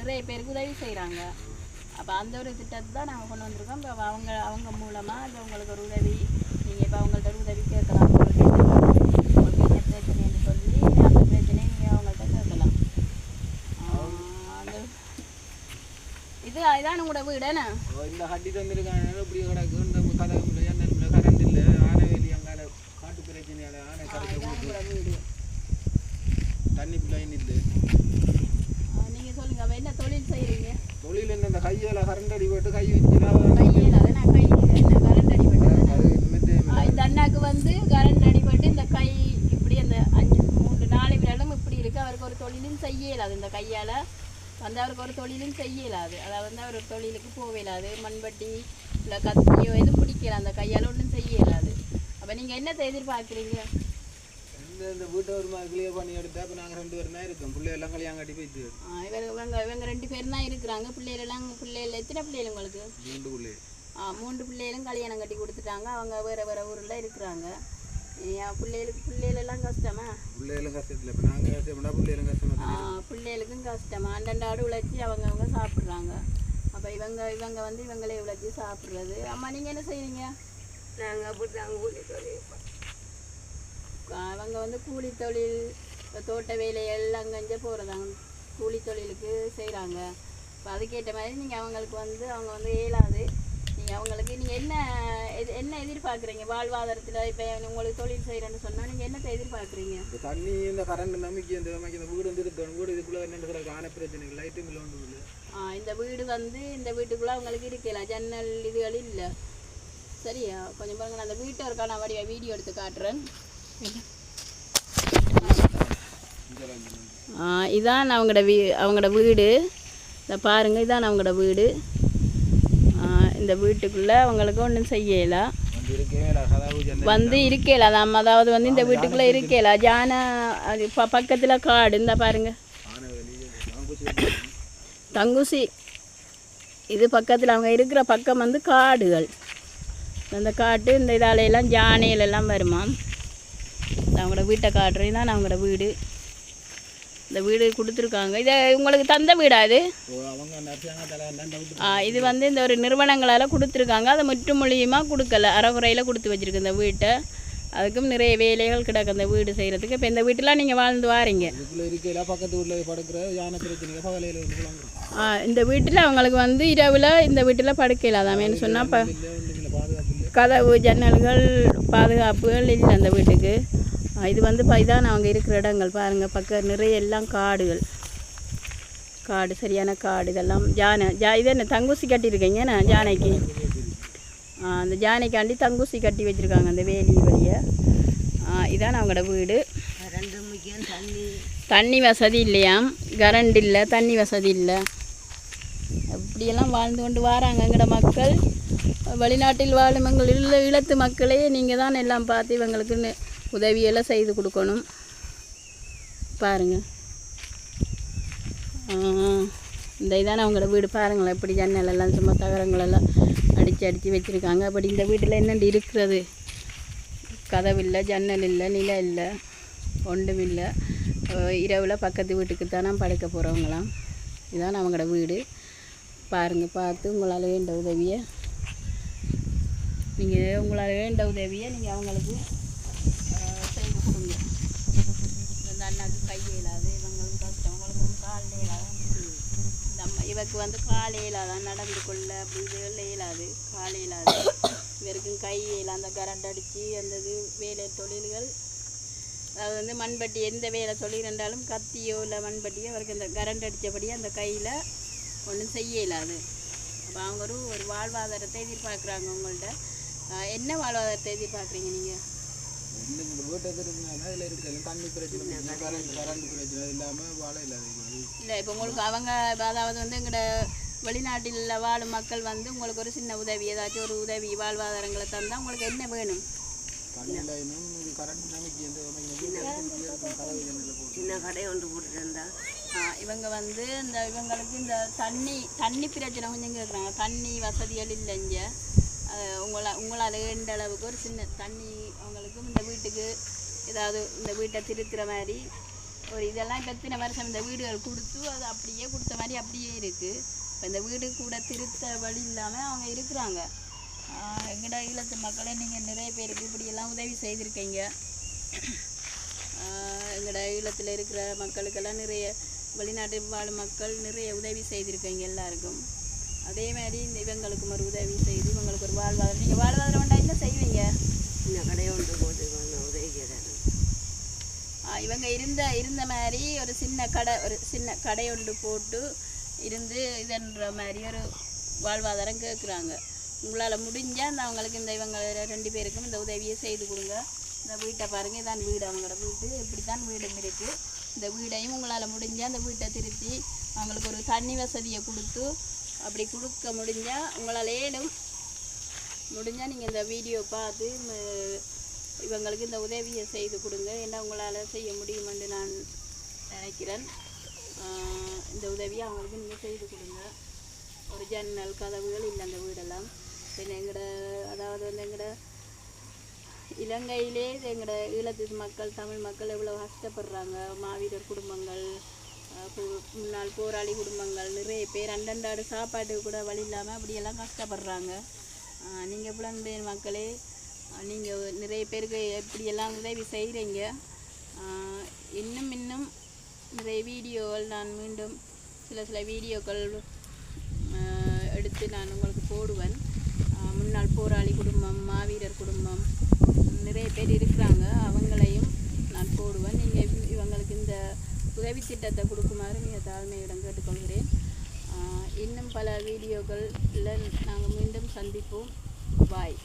நிறைய பேருக்கு உதவி செய்கிறாங்க அப்போ அந்த ஒரு திட்டத்தை தான் நாங்கள் கொண்டு வந்திருக்கோம். இப்போ அவங்க அவங்க மூலமாக இப்போ உங்களுக்கு ஒரு உதவி நீங்கள் இப்போ அவங்கள்ட்ட ஒரு உதவி கேட்கலாம். உங்களுக்கு உங்களுக்கு என்ன பிரச்சனைன்னு சொல்லி அந்த பிரச்சனையை நீங்கள் அவங்கள்ட்ட கேட்கலாம். அந்த இது இதான் உங்களோட இந்த கட்டி தந்திருக்காங்க இப்படி கிடக்கு. இந்த கதவு இல்லை ஜன்னல் இல்லை கரண்ட் இல்லை? ஆனை காட்டு பிரச்சனையால ஆனை கரைக்க வீடு தண்ணி லைன் இல்லை நீங்கள் சொல்லுங்கள் அப்போ என்ன தொழில் செய்கிறீங்க தொழில் என்ன இந்த கையால் கரண்ட் அடிபட்டு கை வச்சுனா என்ன அண்ணாக்கு வந்து கரண்ட் அடிபட்டு இந்த கை இப்படி அந்த அஞ்சு மூன்று நாலு விரலும் இப்படி இருக்கு அவருக்கு ஒரு தொழிலும் செய்ய இயலாது இந்த கையால வந்து அவருக்கு ஒரு தொழிலும் செய்ய இயலாது அதாவது வந்து அவர் ஒரு தொழிலுக்கு போக இயலாது மண்பட்டி இல்லை கத்தியோ எதுவும் பிடிக்கல அந்த கையால ஒன்றும் செய்ய இயலாது அப்போ நீங்கள் என்னத்தை எதிர்பார்க்குறீங்க இந்த இந்த வீட்டை ஒரு மாதிரி கிளியர் பண்ணி எடுத்தா இப்போ நாங்கள் ரெண்டு பேரும் தான் இருக்கோம். பிள்ளை எல்லாம் கல்யாணம் கட்டி போயிட்டு இவங்க இவங்க இவங்க ரெண்டு பேரும் தான் இருக்கிறாங்க. பிள்ளைகளெல்லாம் பிள்ளைகள் எத்தனை பிள்ளைகள் உங்களுக்கு? வீட்டுக்குள்ளே ஆ, மூன்று பிள்ளைகளும் கல்யாணம் கட்டி கொடுத்துட்டாங்க. அவங்க வேறு வேறு ஊரில் இருக்கிறாங்க. பிள்ளைகளுக்கு பிள்ளைகளெல்லாம் கஷ்டமா? பிள்ளைகளும் கஷ்டத்தில். இப்போ நாங்கள் கஷ்டப்படா பிள்ளைகளும் கஷ்டமா ஆ, பிள்ளைகளுக்கும் கஷ்டமா? அண்டண்டாடு உழைச்சி அவங்க அவங்க சாப்பிட்றாங்க. அப்போ இவங்க இவங்க வந்து இவங்களே உழைச்சி சாப்பிட்றது. அம்மா நீங்கள் என்ன செய்றீங்க? நாங்கள் அப்படி நாங்கள் ஆ, அவங்க வந்து கூலி தொழில் தோட்ட வேலைகள் அங்கங்கே போகிறதாங்க கூலி தொழிலுக்கு செய்கிறாங்க இப்போ அதுக்கேற்ற மாதிரி நீங்கள் அவங்களுக்கு வந்து அவங்க வந்து இயலாது நீங்கள் அவங்களுக்கு நீங்கள் என்ன எது என்ன எதிர்பார்க்குறீங்க? வாழ்வாதாரத்தில் இப்போ உங்களுக்கு தொழில் செய்கிறேன்னு சொன்னால் நீங்கள் என்னத்தை எதிர்பார்க்குறீங்க? இந்த தண்ணி இந்த கரண்ட் நம்பிக்கை இந்த இந்த வீடு வந்து இருக்கணும் வீடு இதுக்குள்ளே என்ன ஆனை பிரச்சனை லைட்டும் இல்லை ஒன்றும் இல்லை. ஆ, இந்த வீடு வந்து இந்த வீட்டுக்குள்ளே அவங்களுக்கு இருக்கலாம் ஜன்னல் இதுகள் இல்லை. சரியா? கொஞ்சம் பாருங்க நான் அந்த வீட்டை இருக்கா நான் வீடியோ எடுத்து காட்டுறேன். இதான் அவங்களோட வீ அவங்களோட வீடு. இதை பாருங்க இதான் அவங்களோட வீடு. இந்த வீட்டுக்குள்ளே அவங்களுக்கு ஒன்றும் செய்யலை. வந்து இருக்கல நம்ம அதாவது வந்து இந்த வீட்டுக்குள்ளே இருக்கல. ஜான அது ப பக்கத்தில் காடு இந்த பாருங்க. தங்குசி. இது பக்கத்தில் அவங்க இருக்கிற பக்கம் வந்து காடுகள். அந்த காட்டு இந்த இதாலையெல்லாம் ஜானையிலெல்லாம் வருமாம் வருமா? அவங்களோட வீட்டை காட்டுறேன். தான் அவங்களோட வீடு. இந்த வீடு கொடுத்துருக்காங்க. இதை உங்களுக்கு தந்த வீடா இது? ஆ, இது வந்து இந்த ஒரு நிறுவனங்களால் கொடுத்துருக்காங்க. அதை முற்று மூலியமாக கொடுக்கல. அறகுறையில் கொடுத்து வச்சுருக்கு இந்த வீட்டை. அதுக்கும் நிறைய வேலைகள் கிடக்கு அந்த வீடு செய்கிறதுக்கு இப்போ இந்த வீட்டெலாம் நீங்கள் வாழ்ந்து வாரீங்க. பக்கத்து வீட்டில் படுக்கிற யானை பிரச்சனைக்கு ஆ, இந்த வீட்டில் அவங்களுக்கு வந்து இரவில் இந்த வீட்டில் படுக்கையில் சொன்னால் இப்போ கதவு ஜன்னல்கள் பாதுகாப்புகள் இல்லை அந்த வீட்டுக்கு. இது வந்து இதான் அவங்க இருக்கிற இடங்கள். பாருங்கள் பக்கம் நிறைய எல்லாம் காடுகள். காடு சரியான காடு. இதெல்லாம் ஜானை ஜா இது என்ன தங்குசி கட்டியிருக்கீங்க என்ன ஜானைக்கு அந்த ஜானைக்காண்டி தங்குசி கட்டி வச்சுருக்காங்க அந்த வேலி வழியை. இதான் அவங்களோட வீடு. தண்ணி. தண்ணி வசதி இல்லையாம் கரண்ட் இல்லை தண்ணி வசதி இல்லை. அப்படியெல்லாம் வாழ்ந்து கொண்டு வராங்க எங்கட மக்கள்? வெளிநாட்டில் வாழும் எங்கள் இல்ல ஈழத்து மக்களே நீங்கள் தான் எல்லாம் பார்த்து இவங்களுக்கு நெ- உதவியெல்லாம் செய்து கொடுக்கணும். பாருங்கள் இந்த இதான அவங்களோட வீடு பாருங்களேன். எப்படி ஜன்னலெல்லாம் சும்மா தகரங்களெல்லாம் அடித்து அடித்து வச்சுருக்காங்க. அப்படி இந்த வீட்டில் என்னென்று இருக்கிறது? கதவு இல்லை ஜன்னல் இல்லை நிலை இல்லை ஒன்றும் இல்லை இரவில் பக்கத்து வீட்டுக்கு தானே படுக்க போகிறவங்களாம் இதான் அவங்களோட வீடு. பாருங்கள் பார்த்து உங்களால் வேண்ட உதவியை. நீங்கள் உங்களால் வேண்ட உதவியை நீங்கள் அவங்களுக்கு கொடுங்க இந்த அண்ணாக்கு கை இயலாது இவங்களுக்கு கஷ்டம் உங்களுக்கு கால் இயலாது. இந்த அம்மா இவருக்கு வந்து கால் இயலாதான் நடந்து கொள்ள அப்படி இயலாது கால் இயலாது. இவருக்கும் கை இயலாம் அந்த கரண்ட் அடித்து அந்த இது வேலை தொழில்கள். அதாவது வந்து மண்பட்டி எந்த வேலை தொழில் என்றாலும் கத்தியோ இல்லை மண்பட்டியோ அவருக்கு அந்த கரண்ட் அடித்தபடி அந்த கையில் ஒன்றும் செய்ய இயலாது. அப்போ அவங்க ஒரு ஒரு வாழ்வாதாரத்தை எதிர்பார்க்குறாங்க உங்கள்கிட்ட என்ன வாழ்வாதாரத்தை எதிர்பார்க்குறீங்க நீங்கள் இந்த வீட்டை திரும்பினா இதில் இருக்கிற தண்ணி பிரச்சனை கரண்ட் கரண்ட் பிரச்சனை இல்லாமல் வாழ இல்லாத இல்லை இப்போ உங்களுக்கு அவங்க அதாவது வந்து எங்களோட வெளிநாட்டில் வாழும் மக்கள் வந்து உங்களுக்கு ஒரு சின்ன உதவி ஏதாச்சும் ஒரு உதவி வாழ்வாதாரங்களை தந்தால் உங்களுக்கு என்ன வேணும்? சின்ன கடை ஒன்று போட்டுருந்தா. இவங்க வந்து இந்த இவங்களுக்கு இந்த தண்ணி தண்ணி பிரச்சனை கொஞ்சம் கேட்குறாங்க தண்ணி வசதிகள் இல்லை இங்கே உங்களை உங்களால் ஏண்ட அளவுக்கு ஒரு சின்ன தண்ணி அவங்களுக்கும் இந்த வீட்டுக்கு ஏதாவது இந்த வீட்டை திருத்துற மாதிரி ஒரு இதெல்லாம் இப்போ எத்தனை வருஷம் இந்த வீடுகள் கொடுத்து அது அப்படியே கொடுத்த மாதிரி அப்படியே இருக்குது இப்போ இந்த வீடு கூட திருத்த வழி இல்லாமல் அவங்க இருக்கிறாங்க. எங்கடா ஈழத்து மக்களை நீங்கள் நிறைய பேருக்கு இப்படியெல்லாம் உதவி செய்திருக்கீங்க. ஆஹ் ஈழத்தில் இருக்கிற மக்களுக்கெல்லாம் நிறைய வெளிநாட்டு வாழும் மக்கள் நிறைய உதவி செய்திருக்கீங்க எல்லாருக்கும். அதே மாதிரி இந்த இவங்களுக்கும் ஒரு உதவி செய்து இவங்களுக்கு ஒரு வாழ்வாதாரம். நீங்கள் வாழ்வாதாரம் வேண்டாம் என்ன செய்வீங்க? இந்த கடை ஒன்று போட்டு உதவிக்கிறேன். ஆஹ் இவங்க இருந்த இருந்த மாதிரி ஒரு சின்ன கடை ஒரு சின்ன கடை ஒன்று போட்டு இருந்து இதுன்ற மாதிரி ஒரு வாழ்வாதாரம் கேட்குறாங்க. உங்களால் முடிஞ்சால் அந்த அவங்களுக்கு இந்த இவங்க ரெண்டு பேருக்கும் இந்த உதவியை செய்து கொடுங்க. இந்த வீட்டை பாருங்கள் இதான் வீடு. அவங்களோட வீடு இப்படி தான் வீடும் இருக்குது இந்த வீடையும் உங்களால் முடிஞ்சால் அந்த வீட்டை திருத்தி அவங்களுக்கு ஒரு தண்ணி வசதியை கொடுத்து அப்படி கொடுக்க முடிஞ்சால் உங்களாலேயும் முடிஞ்சால் நீங்கள் இந்த வீடியோ பார்த்து இவங்களுக்கு இந்த உதவியை செய்து கொடுங்க. என்ன உங்களால் செய்ய முடியுமென்று நான் நினைக்கிறேன். இந்த உதவியை அவங்களுக்கு நீங்கள் செய்து கொடுங்க. ஒரு ஜன்னல் கதவுகள் இல்லை அந்த வீடெல்லாம். பின்ன எங்களோட அதாவது வந்து எங்களோட இலங்கையிலே எங்களோட ஈழத்து மக்கள் தமிழ் மக்கள் எவ்வளோ கஷ்டப்படுறாங்க. மாவீரர் குடும்பங்கள் முன்னாள் போராளி குடும்பங்கள் நிறைய பேர் அண்டண்டாடு சாப்பாட்டுக்கு கூட வழி இல்லாமல் அப்படியெல்லாம் கஷ்டப்படுறாங்க. நீங்கள் புலம்பெயர் மக்களே நீங்கள் நிறைய பேருக்கு எப்படியெல்லாம் உதவி செய்கிறீங்க இன்னும் இன்னும் நிறைய வீடியோகள் நான் மீண்டும் சில சில வீடியோக்கள் எடுத்து நான் உங்களுக்கு போடுவேன். முன்னாள் போராளி குடும்பம் மாவீரர் குடும்பம் நிறைய பேர் இருக்கிறாங்க அவங்களையும் நான் போடுவேன் நீங்கள் இவங்களுக்கு இந்த உதவி திட்டத்தை கொடுக்குமாறு மிக தாழ்மையிடம் கேட்டுக்கொள்கிறேன். இன்னும் பல வீடியோக்களில் நாங்கள் மீண்டும் சந்திப்போம். பாய்.